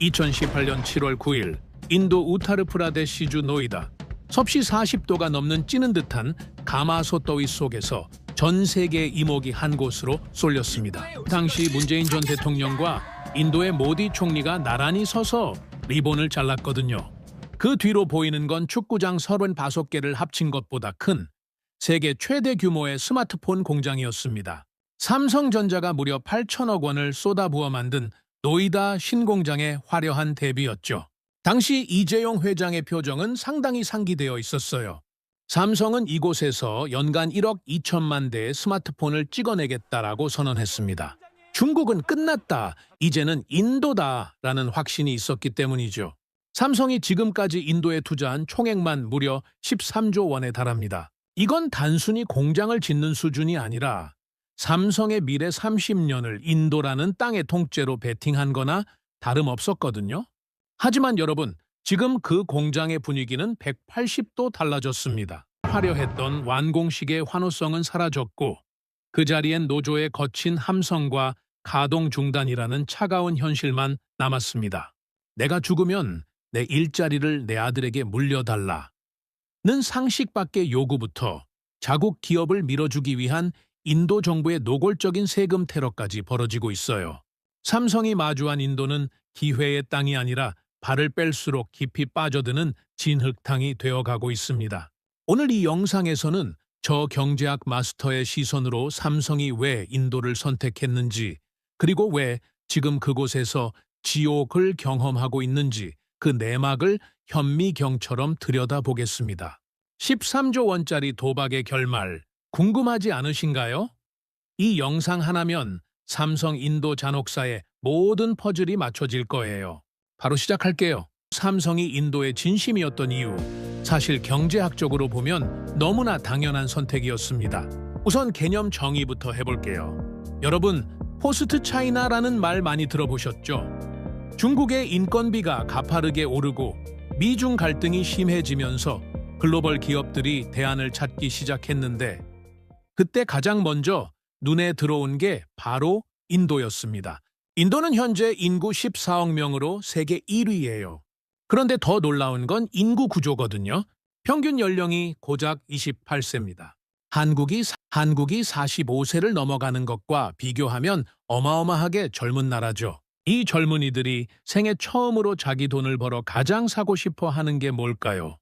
2018년 7월 9일 인도 우타르프라데시주 노이다 섭씨 40도가 넘는 찌는 듯한 가마솥 더위 속에서 전 세계 이목이 한 곳으로 쏠렸습니다. 당시 문재인 전 대통령과 인도의 모디 총리가 나란히 서서 리본을 잘랐거든요. 그 뒤로 보이는 건 축구장 35개를 합친 것보다 큰 세계 최대 규모의 스마트폰 공장이었습니다. 삼성전자가 무려 8천억 원을 쏟아부어 만든 노이다 신공장의 화려한 대비였죠. 당시 이재용 회장의 표정은 상당히 상기되어 있었어요. 삼성은 이곳에서 연간 1억 2천만 대의 스마트폰을 찍어내겠다라고 선언했습니다. 중국은 끝났다, 이제는 인도다 라는 확신이 있었기 때문이죠. 삼성이 지금까지 인도에 투자한 총액만 무려 13조 원에 달합니다. 이건 단순히 공장을 짓는 수준이 아니라 삼성의 미래 30년을 인도라는 땅의 통째로 베팅한 거나 다름없었거든요. 하지만 여러분, 지금 그 공장의 분위기는 180도 달라졌습니다. 화려했던 완공식의 환호성은 사라졌고 그 자리엔 노조의 거친 함성과 가동 중단이라는 차가운 현실만 남았습니다. 내가 죽으면 내 일자리를 내 아들에게 물려달라. 는 상식 밖의 요구부터 자국 기업을 밀어주기 위한 인도 정부의 노골적인 세금 테러까지 벌어지고 있어요. 삼성이 마주한 인도는 기회의 땅이 아니라 발을 뺄수록 깊이 빠져드는 진흙탕이 되어가고 있습니다. 오늘 이 영상에서는 저 경제학 마스터의 시선으로 삼성이 왜 인도를 선택했는지 그리고 왜 지금 그곳에서 지옥을 경험하고 있는지 그 내막을 현미경처럼 들여다보겠습니다. 13조 원짜리 도박의 결말 궁금하지 않으신가요? 이 영상 하나면 삼성 인도 잔혹사의 모든 퍼즐이 맞춰질 거예요. 바로 시작할게요. 삼성이 인도의 진심이었던 이유. 사실 경제학적으로 보면 너무나 당연한 선택이었습니다. 우선 개념 정의부터 해볼게요. 여러분, 포스트 차이나라는 말 많이 들어보셨죠? 중국의 인건비가 가파르게 오르고 미중 갈등이 심해지면서 글로벌 기업들이 대안을 찾기 시작했는데 그때 가장 먼저 눈에 들어온 게 바로 인도였습니다. 인도는 현재 인구 14억 명으로 세계 1위예요. 그런데 더 놀라운 건 인구 구조거든요. 평균 연령이 고작 28세입니다. 한국이, 한국이 45세를 넘어가는 것과 비교하면 어마어마하게 젊은 나라죠. 이 젊은이들이 생애 처음으로 자기 돈을 벌어 가장 사고 싶어 하는 게 뭘까요?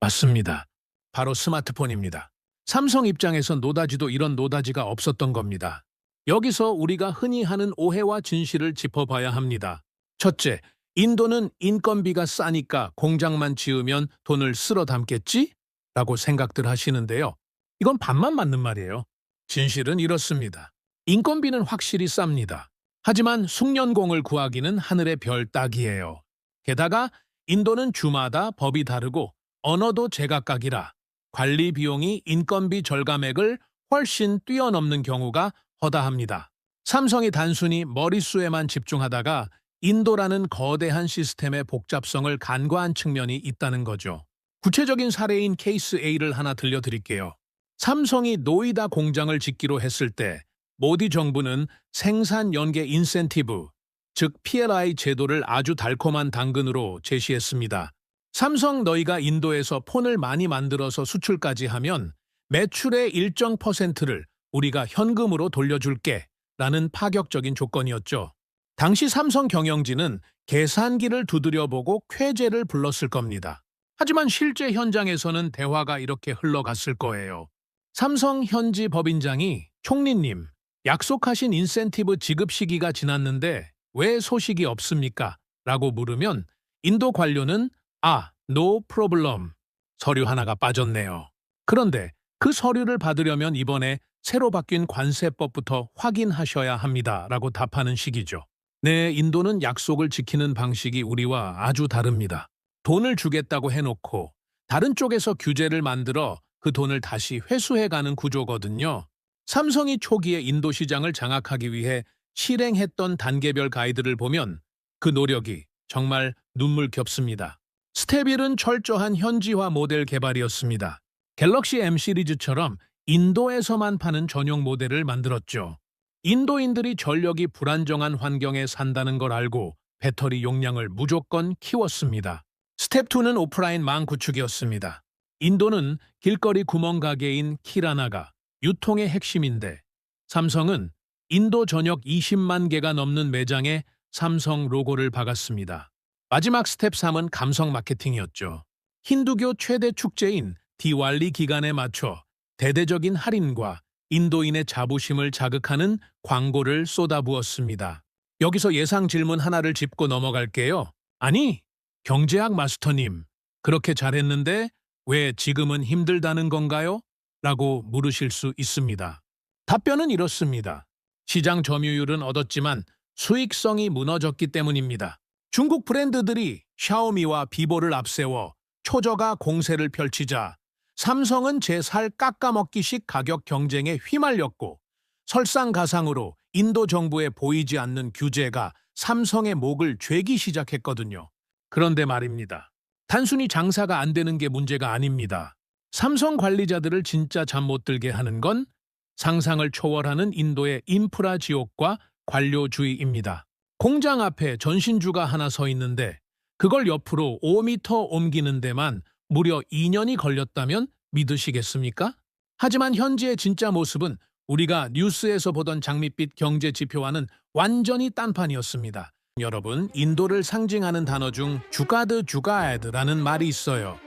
맞습니다. 바로 스마트폰입니다. 삼성 입장에선 노다지도 이런 노다지가 없었던 겁니다. 여기서 우리가 흔히 하는 오해와 진실을 짚어봐야 합니다. 첫째, 인도는 인건비가 싸니까 공장만 지으면 돈을 쓸어 담겠지? 라고 생각들 하시는데요. 이건 반만 맞는 말이에요. 진실은 이렇습니다. 인건비는 확실히 쌉니다. 하지만 숙련공을 구하기는 하늘의 별 따기예요. 게다가 인도는 주마다 법이 다르고 언어도 제각각이라 관리 비용이 인건비 절감액을 훨씬 뛰어넘는 경우가 허다합니다. 삼성이 단순히 머릿수에만 집중하다가 인도라는 거대한 시스템의 복잡성을 간과한 측면이 있다는 거죠. 구체적인 사례인 케이스 A를 하나 들려드릴게요. 삼성이 노이다 공장을 짓기로 했을 때 모디 정부는 생산 연계 인센티브, 즉 PLI 제도를 아주 달콤한 당근으로 제시했습니다. 삼성 너희가 인도에서 폰을 많이 만들어서 수출까지 하면 매출의 일정 퍼센트를 우리가 현금으로 돌려줄게 라는 파격적인 조건이었죠. 당시 삼성 경영진은 계산기를 두드려보고 쾌재를 불렀을 겁니다. 하지만 실제 현장에서는 대화가 이렇게 흘러갔을 거예요. 삼성 현지 법인장이 총리님, 약속하신 인센티브 지급 시기가 지났는데 왜 소식이 없습니까? 라고 물으면 인도 관료는 아, no problem. 서류 하나가 빠졌네요. 그런데 그 서류를 받으려면 이번에 새로 바뀐 관세법부터 확인하셔야 합니다. 라고 답하는 식이죠. 네, 인도는 약속을 지키는 방식이 우리와 아주 다릅니다. 돈을 주겠다고 해놓고 다른 쪽에서 규제를 만들어 그 돈을 다시 회수해가는 구조거든요. 삼성이 초기에 인도 시장을 장악하기 위해 실행했던 단계별 가이드를 보면 그 노력이 정말 눈물겹습니다. 스텝 1은 철저한 현지화 모델 개발이었습니다. 갤럭시 M 시리즈처럼 인도에서만 파는 전용 모델을 만들었죠. 인도인들이 전력이 불안정한 환경에 산다는 걸 알고 배터리 용량을 무조건 키웠습니다. 스텝 2는 오프라인 망 구축이었습니다. 인도는 길거리 구멍 가게인 키라나가 유통의 핵심인데 삼성은 인도 전역 20만 개가 넘는 매장에 삼성 로고를 박았습니다. 마지막 스텝 3은 감성 마케팅이었죠. 힌두교 최대 축제인 디왈리 기간에 맞춰 대대적인 할인과 인도인의 자부심을 자극하는 광고를 쏟아부었습니다. 여기서 예상 질문 하나를 짚고 넘어갈게요. 아니, 경제학 마스터님, 그렇게 잘했는데 왜 지금은 힘들다는 건가요? 라고 물으실 수 있습니다. 답변은 이렇습니다. 시장 점유율은 얻었지만 수익성이 무너졌기 때문입니다. 중국 브랜드들이 샤오미와 비보를 앞세워 초저가 공세를 펼치자 삼성은 제 살 깎아먹기식 가격 경쟁에 휘말렸고 설상가상으로 인도 정부에 보이지 않는 규제가 삼성의 목을 죄기 시작했거든요. 그런데 말입니다. 단순히 장사가 안 되는 게 문제가 아닙니다. 삼성 관리자들을 진짜 잠 못 들게 하는 건 상상을 초월하는 인도의 인프라 지옥과 관료주의입니다. 공장 앞에 전신주가 하나 서 있는데 그걸 옆으로 5m 옮기는 데만 무려 2년이 걸렸다면 믿으시겠습니까? 하지만 현지의 진짜 모습은 우리가 뉴스에서 보던 장밋빛 경제 지표와는 완전히 딴판이었습니다. 여러분, 인도를 상징하는 단어 중 주가드 주가에드라는 말이 있어요.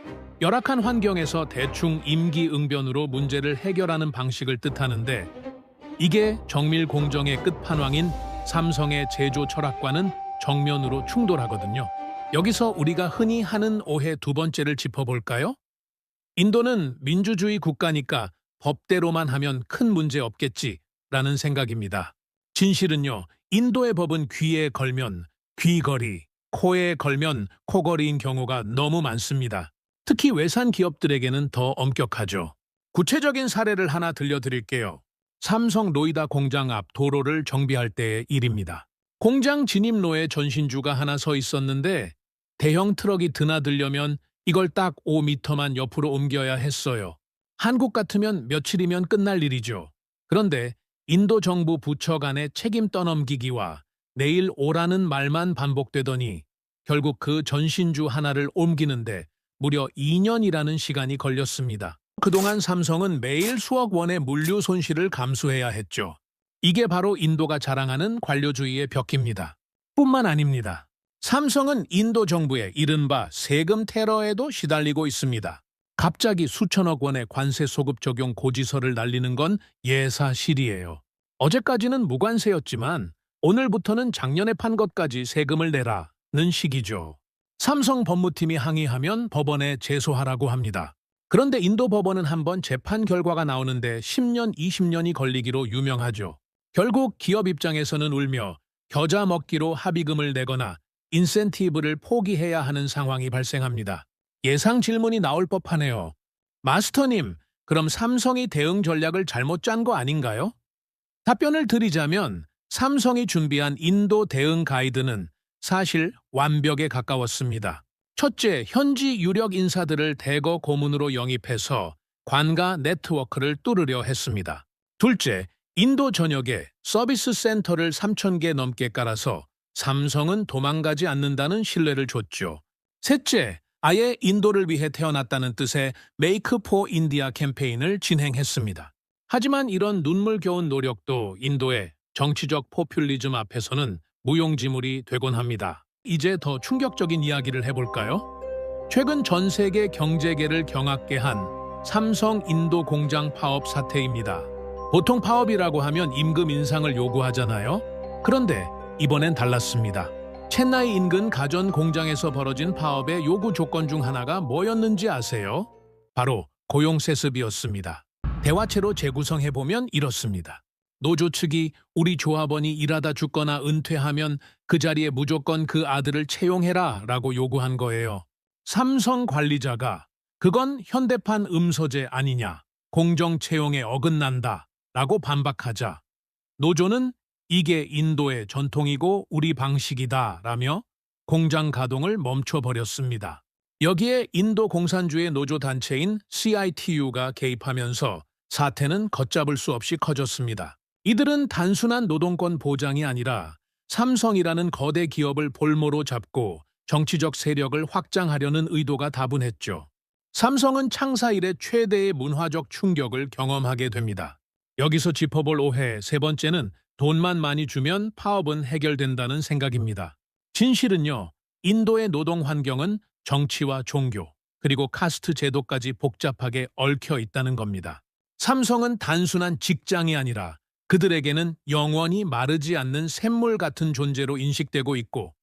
열악한 환경에서 대충 임기응변으로 문제를 해결하는 방식을 뜻하는데 이게 정밀 공정의 끝판왕인 삼성의 제조 철학과는 정면으로 충돌하거든요. 여기서 우리가 흔히 하는 오해 두 번째를 짚어볼까요? 인도는 민주주의 국가니까 법대로만 하면 큰 문제 없겠지라는 생각입니다. 진실은요, 인도의 법은 귀에 걸면 귀걸이, 코에 걸면 코걸이인 경우가 너무 많습니다. 특히 외산 기업들에게는 더 엄격하죠. 구체적인 사례를 하나 들려드릴게요. 삼성 로이다 공장 앞 도로를 정비할 때의 일입니다. 공장 진입로에 전신주가 하나 서 있었는데 대형 트럭이 드나들려면 이걸 딱 5미터만 옆으로 옮겨야 했어요. 한국 같으면 며칠이면 끝날 일이죠. 그런데 인도 정부 부처 간의 책임 떠넘기기와 내일 오라는 말만 반복되더니 결국 그 전신주 하나를 옮기는데 무려 2년이라는 시간이 걸렸습니다. 그동안 삼성은 매일 수억 원의 물류 손실을 감수해야 했죠. 이게 바로 인도가 자랑하는 관료주의의 벽입니다. 뿐만 아닙니다. 삼성은 인도 정부의 이른바 세금 테러에도 시달리고 있습니다. 갑자기 수천억 원의 관세 소급 적용 고지서를 날리는 건 예사실이에요. 어제까지는 무관세였지만 오늘부터는 작년에 판 것까지 세금을 내라는 식이죠. 삼성 법무팀이 항의하면 법원에 제소하라고 합니다. 그런데 인도 법원은 한번 재판 결과가 나오는데 10년, 20년이 걸리기로 유명하죠. 결국 기업 입장에서는 울며 겨자 먹기로 합의금을 내거나 인센티브를 포기해야 하는 상황이 발생합니다. 예상 질문이 나올 법하네요. 마스터님, 그럼 삼성이 대응 전략을 잘못 짠 거 아닌가요? 답변을 드리자면 삼성이 준비한 인도 대응 가이드는 사실 완벽에 가까웠습니다. 첫째, 현지 유력 인사들을 대거 고문으로 영입해서 관가 네트워크를 뚫으려 했습니다. 둘째, 인도 전역에 서비스 센터를 3,000개 넘게 깔아서 삼성은 도망가지 않는다는 신뢰를 줬죠. 셋째, 아예 인도를 위해 태어났다는 뜻의 메이크 포 인디아 캠페인을 진행했습니다. 하지만 이런 눈물겨운 노력도 인도의 정치적 포퓰리즘 앞에서는 무용지물이 되곤 합니다. 이제 더 충격적인 이야기를 해볼까요? 최근 전 세계 경제계를 경악게 한 삼성 인도 공장 파업 사태입니다. 보통 파업이라고 하면 임금 인상을 요구하잖아요. 그런데 이번엔 달랐습니다. 첸나이 인근 가전 공장에서 벌어진 파업의 요구 조건 중 하나가 뭐였는지 아세요? 바로 고용 세습이었습니다. 대화체로 재구성해보면 이렇습니다. 노조 측이 우리 조합원이 일하다 죽거나 은퇴하면 그 자리에 무조건 그 아들을 채용해라 라고 요구한 거예요. 삼성 관리자가 그건 현대판 음서제 아니냐, 공정 채용에 어긋난다 라고 반박하자 노조는 이게 인도의 전통이고 우리 방식이다 라며 공장 가동을 멈춰버렸습니다. 여기에 인도 공산주의 노조 단체인 CITU가 개입하면서 사태는 걷잡을 수 없이 커졌습니다. 이들은 단순한 노동권 보장이 아니라 삼성이라는 거대 기업을 볼모로 잡고 정치적 세력을 확장하려는 의도가 다분했죠. 삼성은 창사 이래 최대의 문화적 충격을 경험하게 됩니다. 여기서 짚어볼 오해 세 번째는 돈만 많이 주면 파업은 해결된다는 생각입니다. 진실은요, 인도의 노동 환경은 정치와 종교, 그리고 카스트 제도까지 복잡하게 얽혀 있다는 겁니다. 삼성은 단순한 직장이 아니라 그들에게는 영원히 마르지 않는 샘물 같은 존재로 인식되고 있고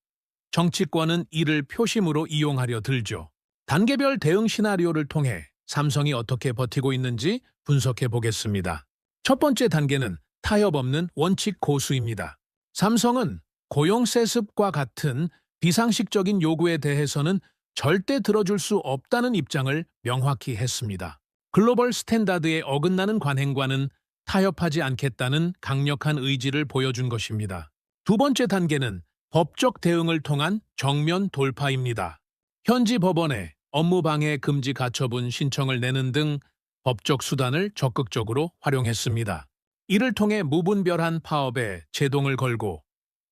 정치권은 이를 표심으로 이용하려 들죠. 단계별 대응 시나리오를 통해 삼성이 어떻게 버티고 있는지 분석해 보겠습니다. 첫 번째 단계는 타협 없는 원칙 고수입니다. 삼성은 고용 세습과 같은 비상식적인 요구에 대해서는 절대 들어줄 수 없다는 입장을 명확히 했습니다. 글로벌 스탠다드에 어긋나는 관행과는 타협하지 않겠다는 강력한 의지를 보여준 것입니다. 두 번째 단계는 법적 대응을 통한 정면 돌파입니다. 현지 법원에 업무방해 금지 가처분 신청을 내는 등 법적 수단을 적극적으로 활용했습니다. 이를 통해 무분별한 파업에 제동을 걸고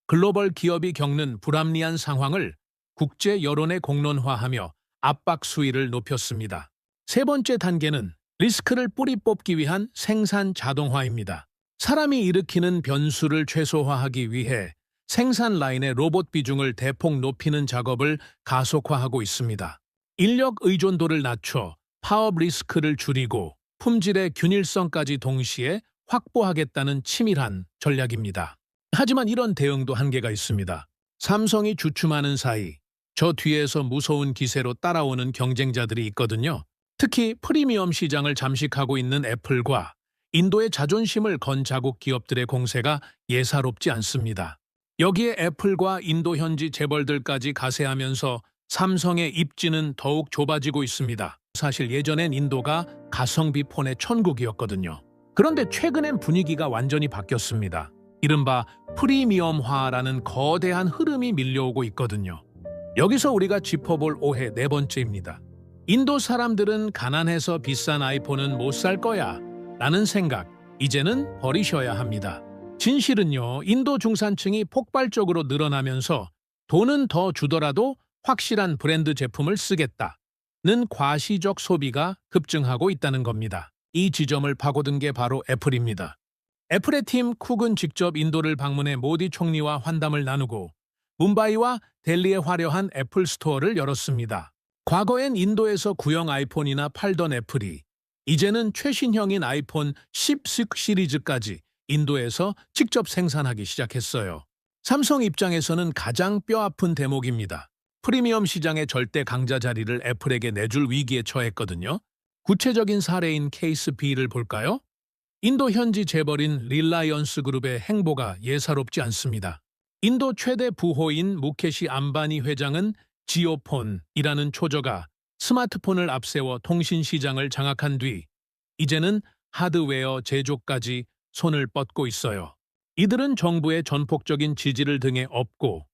글로벌 기업이 겪는 불합리한 상황을 국제 여론에 공론화하며 압박 수위를 높였습니다. 세 번째 단계는 리스크를 뿌리 뽑기 위한 생산 자동화입니다. 사람이 일으키는 변수를 최소화하기 위해 생산 라인의 로봇 비중을 대폭 높이는 작업을 가속화하고 있습니다. 인력 의존도를 낮춰 파업 리스크를 줄이고 품질의 균일성까지 동시에 확보하겠다는 치밀한 전략입니다. 하지만 이런 대응도 한계가 있습니다. 삼성이 주춤하는 사이 저 뒤에서 무서운 기세로 따라오는 경쟁자들이 있거든요. 특히 프리미엄 시장을 잠식하고 있는 애플과 인도의 자존심을 건 자국 기업들의 공세가 예사롭지 않습니다. 여기에 애플과 인도 현지 재벌들까지 가세하면서 삼성의 입지는 더욱 좁아지고 있습니다. 사실 예전엔 인도가 가성비 폰의 천국이었거든요. 그런데 최근엔 분위기가 완전히 바뀌었습니다. 이른바 프리미엄화라는 거대한 흐름이 밀려오고 있거든요. 여기서 우리가 짚어볼 오해 네 번째입니다. 인도 사람들은 가난해서 비싼 아이폰은 못 살 거야 라는 생각 이제는 버리셔야 합니다. 진실은요, 인도 중산층이 폭발적으로 늘어나면서 돈은 더 주더라도 확실한 브랜드 제품을 쓰겠다는 과시적 소비가 급증하고 있다는 겁니다. 이 지점을 파고든 게 바로 애플입니다. 애플의 팀 쿡은 직접 인도를 방문해 모디 총리와 환담을 나누고 뭄바이와 델리에 화려한 애플 스토어를 열었습니다. 과거엔 인도에서 구형 아이폰이나 팔던 애플이 이제는 최신형인 아이폰 10 시리즈까지 인도에서 직접 생산하기 시작했어요. 삼성 입장에서는 가장 뼈아픈 대목입니다. 프리미엄 시장의 절대 강자 자리를 애플에게 내줄 위기에 처했거든요. 구체적인 사례인 케이스 B를 볼까요? 인도 현지 재벌인 릴라이언스 그룹의 행보가 예사롭지 않습니다. 인도 최대 부호인 무케시 암바니 회장은 지오폰이라는 초저가 스마트폰을 앞세워 통신 시장을 장악한 뒤 이제는 하드웨어 제조까지 손을 뻗고 있어요. 이들은 정부의 전폭적인 지지를 등에 업고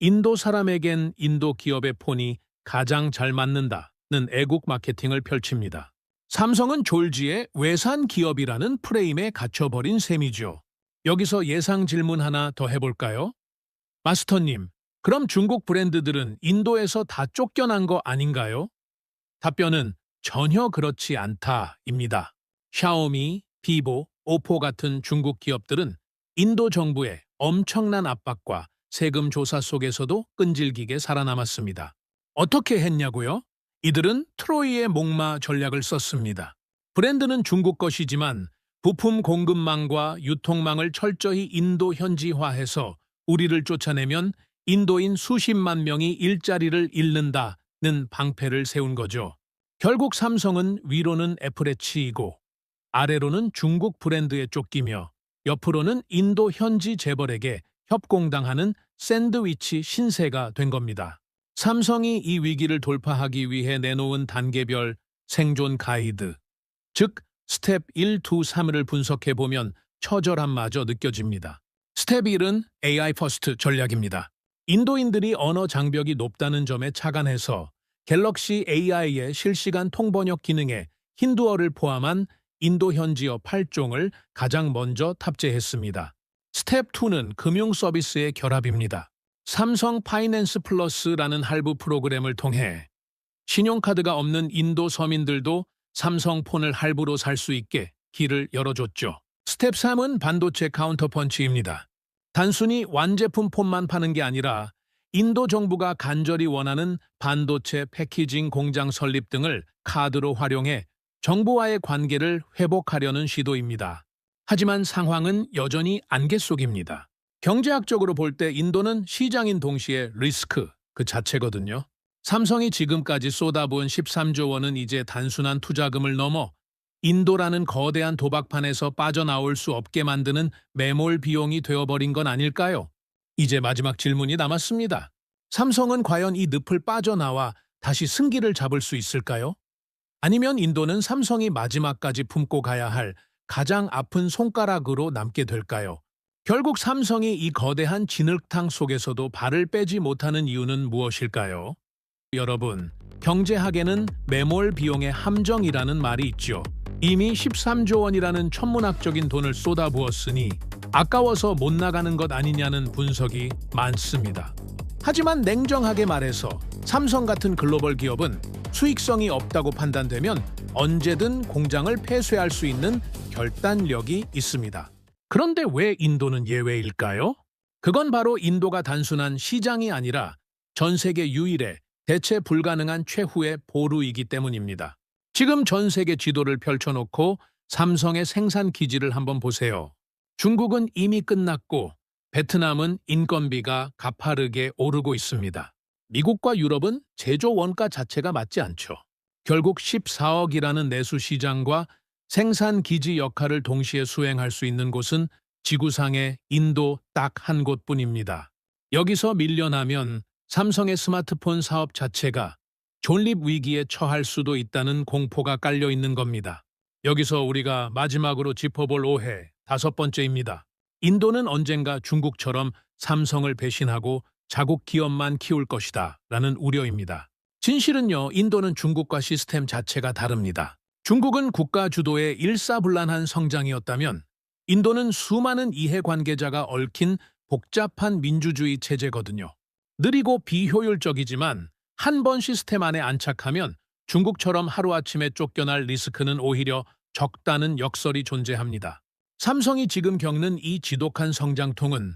인도 사람에겐 인도 기업의 폰이 가장 잘 맞는다는 애국 마케팅을 펼칩니다. 삼성은 졸지에 외산 기업이라는 프레임에 갇혀버린 셈이죠. 여기서 예상 질문 하나 더 해볼까요? 마스터님, 그럼 중국 브랜드들은 인도에서 다 쫓겨난 거 아닌가요? 답변은 전혀 그렇지 않다입니다. 샤오미, 비보, 오포 같은 중국 기업들은 인도 정부의 엄청난 압박과 세금 조사 속에서도 끈질기게 살아남았습니다. 어떻게 했냐고요? 이들은 트로이의 목마 전략을 썼습니다. 브랜드는 중국 것이지만 부품 공급망과 유통망을 철저히 인도 현지화해서 우리를 쫓아내면 인도인 수십만 명이 일자리를 잃는다는 방패를 세운 거죠. 결국 삼성은 위로는 애플에 치이고 아래로는 중국 브랜드에 쫓기며 옆으로는 인도 현지 재벌에게 협공당하는 샌드위치 신세가 된 겁니다. 삼성이 이 위기를 돌파하기 위해 내놓은 단계별 생존 가이드, 즉 스텝 1, 2, 3을 분석해보면 처절함마저 느껴집니다. 스텝 1은 AI 퍼스트 전략입니다. 인도인들이 언어 장벽이 높다는 점에 착안해서 갤럭시 AI의 실시간 통번역 기능에 힌두어를 포함한 인도 현지어 8종을 가장 먼저 탑재했습니다. 스텝 2는 금융 서비스의 결합입니다. 삼성 파이낸스 플러스라는 할부 프로그램을 통해 신용카드가 없는 인도 서민들도 삼성폰을 할부로 살 수 있게 길을 열어줬죠. 스텝 3은 반도체 카운터펀치입니다. 단순히 완제품 폰만 파는 게 아니라 인도 정부가 간절히 원하는 반도체 패키징 공장 설립 등을 카드로 활용해 정부와의 관계를 회복하려는 시도입니다. 하지만 상황은 여전히 안개 속입니다. 경제학적으로 볼 때 인도는 시장인 동시에 리스크 그 자체거든요. 삼성이 지금까지 쏟아부은 13조 원은 이제 단순한 투자금을 넘어 인도라는 거대한 도박판에서 빠져나올 수 없게 만드는 매몰 비용이 되어버린 건 아닐까요? 이제 마지막 질문이 남았습니다. 삼성은 과연 이 늪을 빠져나와 다시 승기를 잡을 수 있을까요? 아니면 인도는 삼성이 마지막까지 품고 가야 할 가장 아픈 손가락으로 남게 될까요? 결국 삼성이 이 거대한 진흙탕 속에서도 발을 빼지 못하는 이유는 무엇일까요? 여러분, 경제학에는 매몰 비용의 함정이라는 말이 있죠. 이미 13조 원이라는 천문학적인 돈을 쏟아부었으니 아까워서 못 나가는 것 아니냐는 분석이 많습니다. 하지만 냉정하게 말해서 삼성 같은 글로벌 기업은 수익성이 없다고 판단되면 언제든 공장을 폐쇄할 수 있는 결단력이 있습니다. 그런데 왜 인도는 예외일까요? 그건 바로 인도가 단순한 시장이 아니라 전 세계 유일의 대체 불가능한 최후의 보루이기 때문입니다. 지금 전 세계 지도를 펼쳐놓고 삼성의 생산 기지를 한번 보세요. 중국은 이미 끝났고 베트남은 인건비가 가파르게 오르고 있습니다. 미국과 유럽은 제조 원가 자체가 맞지 않죠. 결국 14억이라는 내수 시장과 생산 기지 역할을 동시에 수행할 수 있는 곳은 지구상의 인도 딱 한 곳뿐입니다. 여기서 밀려나면 삼성의 스마트폰 사업 자체가 존립 위기에 처할 수도 있다는 공포가 깔려 있는 겁니다. 여기서 우리가 마지막으로 짚어볼 오해 다섯 번째입니다. 인도는 언젠가 중국처럼 삼성을 배신하고 자국 기업만 키울 것이다 라는 우려입니다. 진실은요, 인도는 중국과 시스템 자체가 다릅니다. 중국은 국가 주도의 일사불란한 성장이었다면 인도는 수많은 이해관계자가 얽힌 복잡한 민주주의 체제거든요. 느리고 비효율적이지만 한 번 시스템 안에 안착하면 중국처럼 하루아침에 쫓겨날 리스크는 오히려 적다는 역설이 존재합니다. 삼성이 지금 겪는 이 지독한 성장통은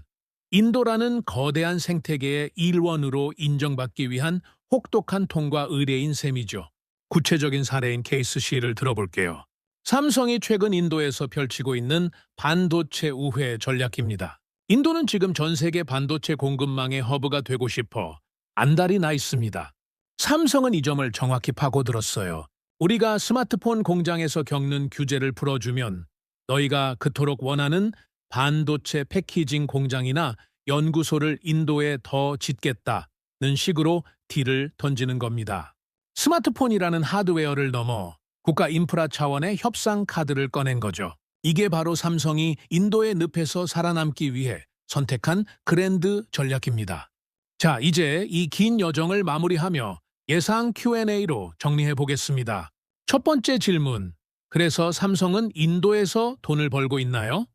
인도라는 거대한 생태계의 일원으로 인정받기 위한 혹독한 통과 의례인 셈이죠. 구체적인 사례인 케이스 C를 들어볼게요. 삼성이 최근 인도에서 펼치고 있는 반도체 우회 전략입니다. 인도는 지금 전 세계 반도체 공급망의 허브가 되고 싶어 안달이 나 있습니다. 삼성은 이 점을 정확히 파고들었어요. 우리가 스마트폰 공장에서 겪는 규제를 풀어주면 너희가 그토록 원하는 반도체 패키징 공장이나 연구소를 인도에 더 짓겠다는 식으로 딜을 던지는 겁니다. 스마트폰이라는 하드웨어를 넘어 국가 인프라 차원의 협상 카드를 꺼낸 거죠. 이게 바로 삼성이 인도의 늪에서 살아남기 위해 선택한 그랜드 전략입니다. 자, 이제 이 긴 여정을 마무리하며 예상 Q&A로 정리해 보겠습니다. 첫 번째 질문. 그래서 삼성은 인도에서 돈을 벌고 있나요?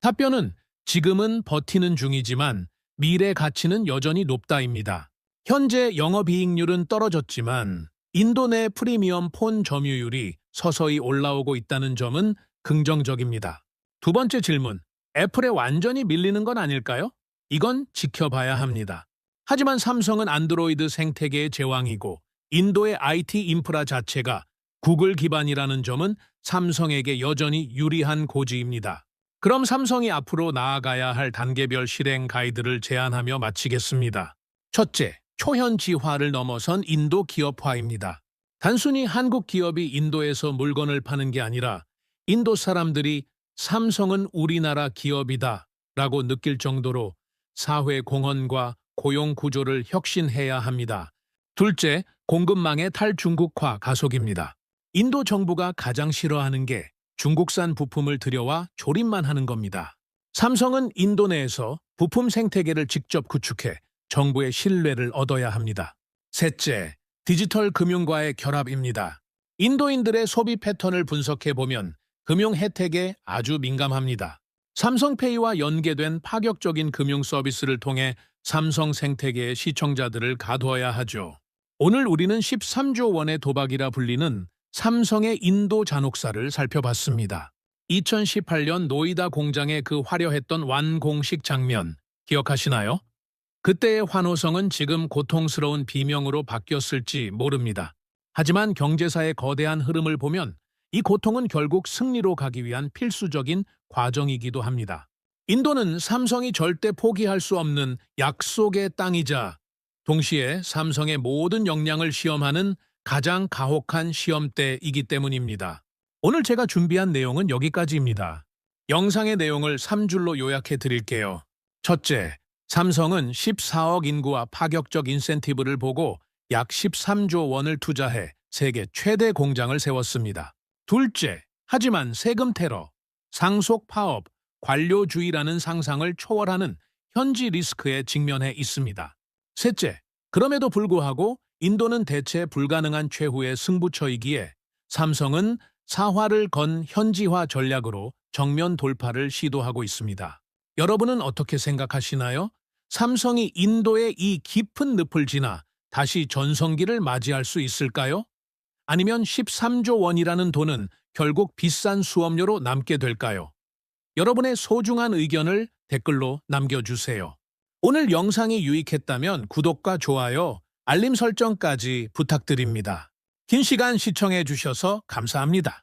답변은 지금은 버티는 중이지만 미래 가치는 여전히 높다입니다. 현재 영업이익률은 떨어졌지만 인도 내 프리미엄 폰 점유율이 서서히 올라오고 있다는 점은 긍정적입니다. 두 번째 질문. 애플에 완전히 밀리는 건 아닐까요? 이건 지켜봐야 합니다. 하지만 삼성은 안드로이드 생태계의 제왕이고 인도의 IT 인프라 자체가 구글 기반이라는 점은 삼성에게 여전히 유리한 고지입니다. 그럼 삼성이 앞으로 나아가야 할 단계별 실행 가이드를 제안하며 마치겠습니다. 첫째, 초현지화를 넘어선 인도 기업화입니다. 단순히 한국 기업이 인도에서 물건을 파는 게 아니라 인도 사람들이 삼성은 우리나라 기업이다 라고 느낄 정도로 사회 공헌과 고용 구조를 혁신해야 합니다. 둘째, 공급망의 탈중국화 가속입니다. 인도 정부가 가장 싫어하는 게 중국산 부품을 들여와 조립만 하는 겁니다. 삼성은 인도 내에서 부품 생태계를 직접 구축해 정부의 신뢰를 얻어야 합니다. 셋째, 디지털 금융과의 결합입니다. 인도인들의 소비 패턴을 분석해 보면 금융 혜택에 아주 민감합니다. 삼성페이와 연계된 파격적인 금융 서비스를 통해 삼성 생태계의 시청자들을 가두어야 하죠. 오늘 우리는 13조 원의 도박이라 불리는 삼성의 인도 잔혹사를 살펴봤습니다. 2018년 노이다 공장의 그 화려했던 완공식 장면 기억하시나요? 그때의 환호성은 지금 고통스러운 비명으로 바뀌었을지 모릅니다. 하지만 경제사의 거대한 흐름을 보면 이 고통은 결국 승리로 가기 위한 필수적인 과정이기도 합니다. 인도는 삼성이 절대 포기할 수 없는 약속의 땅이자 동시에 삼성의 모든 역량을 시험하는 가장 가혹한 시험대이기 때문입니다. 오늘 제가 준비한 내용은 여기까지입니다. 영상의 내용을 3줄로 요약해 드릴게요. 첫째, 삼성은 14억 인구와 파격적 인센티브를 보고 약 13조 원을 투자해 세계 최대 공장을 세웠습니다. 둘째, 하지만 세금 테러, 상속 파업, 관료주의라는 상상을 초월하는 현지 리스크에 직면해 있습니다. 셋째, 그럼에도 불구하고 인도는 대체 불가능한 최후의 승부처이기에 삼성은 사활을 건 현지화 전략으로 정면 돌파를 시도하고 있습니다. 여러분은 어떻게 생각하시나요? 삼성이 인도의 이 깊은 늪을 지나 다시 전성기를 맞이할 수 있을까요? 아니면 13조 원이라는 돈은 결국 비싼 수업료로 남게 될까요? 여러분의 소중한 의견을 댓글로 남겨주세요. 오늘 영상이 유익했다면 구독과 좋아요, 알림 설정까지 부탁드립니다. 긴 시간 시청해 주셔서 감사합니다.